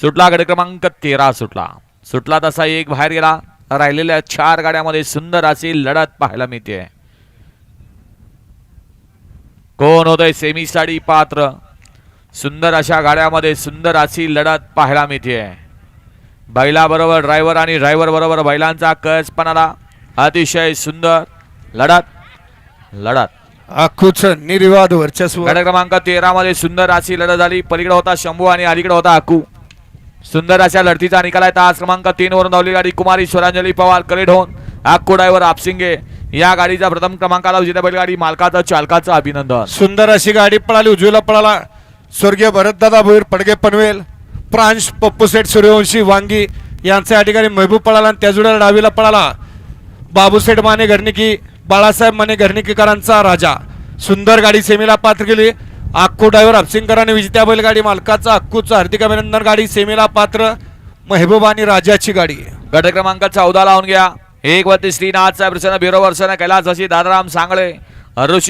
सुटला गड क्रमांक तेरा सुटला. सुटला तसा एक बाहेर गेला. राहिलेल्या चार गाड्यामध्ये सुंदर अशी लढत पाहायला मिळते. कोण होतंय सेमीसाठी पात्र? सुंदर अशा गाड्यामध्ये सुंदर अशी लढत पाहायला मिळते. बैलाबरोबर ड्रायव्हर आणि ड्रायव्हर बरोबर बैलांचा कचपणाला अतिशय सुंदर लढत लढत. आखूच निर्विवाद वर्चस्व. क्रमांक तेरा मध्ये सुंदर अशी लढत झाली. पलीकडे होता शंभू आणि अलीकडे होता अकू सुंदर अशा लढतीचा निकाल आहे. तास क्रमांक तीन वरून धावली गाडी कुमारी स्वरांजली पवार कलेढोन होऊन ड्रायव्हर आपसिंगे या गाडीचा प्रथम क्रमांकाला विजेता बैलगाडी मालकाचं चालकाचं अभिनंदन. सुंदर अशी गाडी पळाली उजवीला पळाला. स्वर्गीय भरतदादा भोईर पडगे पनवेल प्रांश पप्पू सेठ सूर्यवंशी वांगी यांचा या ठिकाणी महबूब पळाला आणि त्या जुड्याला डावीला पळाला. बाबूसेठ माने घरनिकी बाळासाहेब माने घरनिकीकरांचा राजा. सुंदर गाडी सेमीला पात्र केली. अक्कू ड्रायव्हर अपसिंगकरांनी विजेत्या बैलगाडी मालकाचा अक्कूचं हार्दिक अभिनंदन गाडी सेमीला पात्र महबूब आणि राजाची गाडी. गट क्रमांक चौदा लावून घ्या एक वरती श्रीनाथ साहेब प्रसन्न बिरो वर्षन कैलास अशी दादाराम सांगळे ऋषी